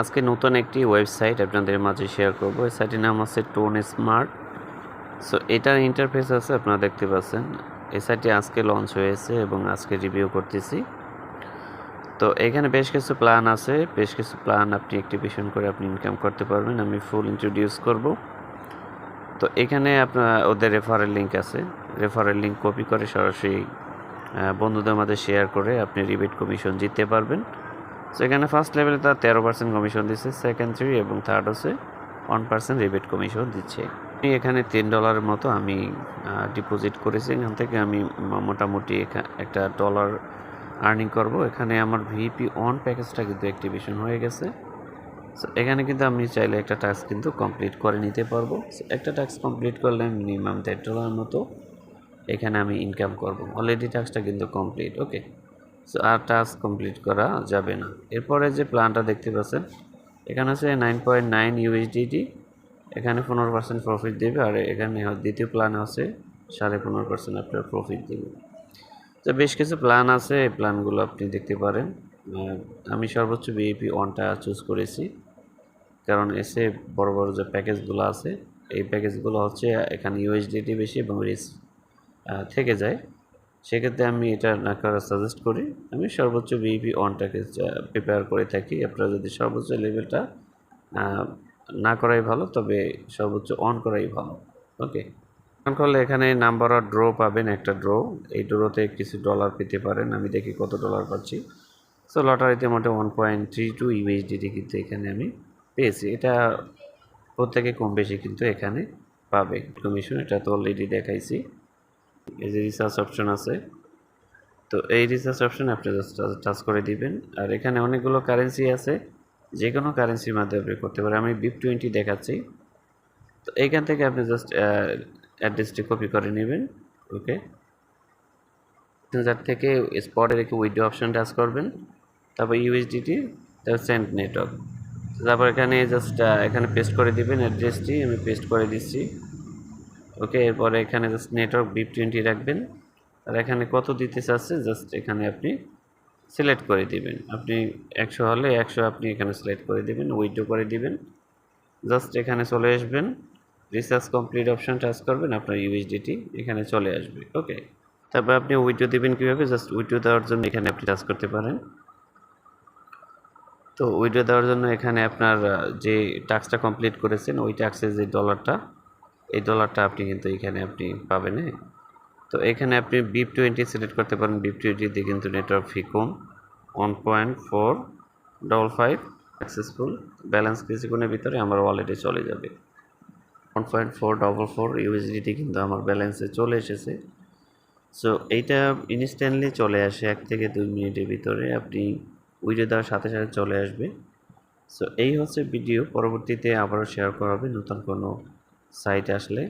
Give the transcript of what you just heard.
আজকে নতুন একটি ওয়েবসাইট আপনাদের মাঝে শেয়ার করব। এই সাইটের নাম আছে টোন স্মার্ট সো এটার ইন্টারফেস আছে, আপনারা দেখতে পাচ্ছেন। এই সাইটটি আজকে লঞ্চ হয়েছে এবং আজকে রিভিউ করতেছি। তো, এখানে বেশ কিছু প্ল্যান আছে। বেশ কিছু প্ল্যান আপনি অ্যাক্টিভেশন করে আপনি ইনকাম করতে পারবেন। আমি ফুল ইন্ট্রোডিউস করব। তো, এখানে আপনার, ওদের রেফারেল লিঙ্ক আছে। রেফারেল লিঙ্ক কপি করে সরাসরি বন্ধুদের মাঝে শেয়ার করে আপনি রিবেট কমিশন জিততে পারবেন। সেখানে ফার্স্ট লেভেলে তার তেরো পার্সেন্ট কমিশন দিচ্ছে সেকেন্ড থ্রি এবং থার্ড হচ্ছে ওয়ান পার্সেন্ট রিবেট কমিশন দিচ্ছে। এখানে তিন ডলারের মতো আমি ডিপোজিট করেছি। এখান থেকে আমি মোটামুটি একটা ডলার আর্নিং করব। এখানে আমার ভিপি অন প্যাকেজটা কিন্তু অ্যাক্টিভেশন হয়ে গেছে। সো এখানে কিন্তু আমি চাইলে একটা টাস্ক কিন্তু কমপ্লিট করে নিতে পারব। একটা টাস্ক কমপ্লিট করলে মিনিমাম দেড় ডলার মতো এখানে আমি ইনকাম করব। অলরেডি টাস্কটা কিন্তু কমপ্লিট ওকে সো আর টাস্ক কমপ্লিট করা যাবে না। এরপরে যে প্ল্যানটা দেখতে পাচ্ছেন, এখানে আছে নাইন পয়েন্ট নাইন ইউএসডিটি এখানে পনেরো পার্সেন্ট প্রফিট দেবে আর এখানে দ্বিতীয় প্ল্যান আছে সাড়ে পনেরো পার্সেন্ট আপনার প্রফিট দেবে। তো বেশ কিছু প্ল্যান আছে, এই প্ল্যানগুলো আপনি দেখতে পারেন। আমি সর্বোচ্চ বিএপি ওয়ানটা চুজ করেছি। কারণ এসে বড় বড় যে প্যাকেজগুলো আছে, এই প্যাকেজগুলো হচ্ছে এখানে ইউএসডিটি বেশি এবং রিস্ক থেকে যায়। সেক্ষেত্রে আমি এটা না করা সাজেস্ট করি। আমি সর্বোচ্চ বিইপি অনটাকে প্রিপেয়ার করে থাকি। আপনারা যদি সর্বোচ্চ লেভেলটা না করাই ভালো, তবে সর্বোচ্চ অন করাই ভালো। ওকে অন করলে এখানে নাম্বার অফ ড্র পাবেন, একটা ড্র এই ড্রোতে কিছু ডলার পেতে পারেন। আমি দেখি কত ডলার পাচ্ছি। সো লটারিতে মোটে one point three two USDT কিন্তু এখানে আমি পেয়েছি। এটা প্রত্যেকে কম বেশি কিন্তু এখানে পাবে। কমিশন এটা তো অলরেডি দেখাইছি। এই যে রিসার্চ অপশন আছে, তো এই রিসার্চ অপশন আপনি টাচ করে দিবেন। আর এখানে অনেকগুলো কারেন্সি আছে যে কোনো কারেন্সির মাধ্যমে আপনি করতে পারেন। আমি বিপ টোয়েন্টি দেখাচ্ছি। তো এইখান থেকে আপনি জাস্ট অ্যাড্রেসটি কপি করে নেবেন ওকে যার থেকে স্পটে রেখে উইডো অপশন টাচ করবেন। তারপর ইউএসডিটি তারপর সেন্ট নেটওয়ার্ক তারপর এখানে জাস্ট এখানে পেস্ট করে দিবেন অ্যাড্রেসটি আমি পেস্ট করে দিচ্ছি। ওকে এরপরে এখানে জাস্ট নেটওয়ার্ক বিপ টোয়েন্টি রাখবেন। আর এখানে কত দিতে চাচ্ছে জাস্ট এখানে আপনি সিলেক্ট করে দিবেন। আপনি একশো হলে একশো আপনি এখানে সিলেক্ট করে দিবেন উইডো করে দিবেন। জাস্ট এখানে চলে আসবেন। রিসার্চ কমপ্লিট অপশন টাচ করবেন, আপনার ইউএসডিটি এখানে চলে আসবে। ওকে তারপর আপনি উইডো দিবেন কীভাবে? জাস্ট উইডো দেওয়ার জন্য এখানে আপনি টাচ করতে পারেন। তো উইডো দেওয়ার জন্য এখানে আপনার যে টাস্কটা কমপ্লিট করেছেন, ওই টাস্কের যে ডলারটা এই ডলারটা আপনি কিন্তু এখানে আপনি পাবেন হ্যাঁ? তো এখানে আপনি বিপ টোয়েন্টি সিলেক্ট করতে পারেন। বিপ টোয়েন্টিতে কিন্তু নেটওয়ার্ক ফি কম। One point four double five successful balance কিছুক্ষণের ভিতরে আমার ওয়ালেটে চলে যাবে। One point four double four USDT কিন্তু আমার ব্যালেন্সে চলে এসেছে। সো এইটা ইনস্ট্যান্টলি চলে আসে এক থেকে দুই মিনিটের ভিতরে। আপনি উইডিও দেওয়ার সাথে সাথে চলে আসবে। সো এই হচ্ছে ভিডিও। পরবর্তীতে আবারও শেয়ার করা হবে নতুন কোনো সাইট আসলে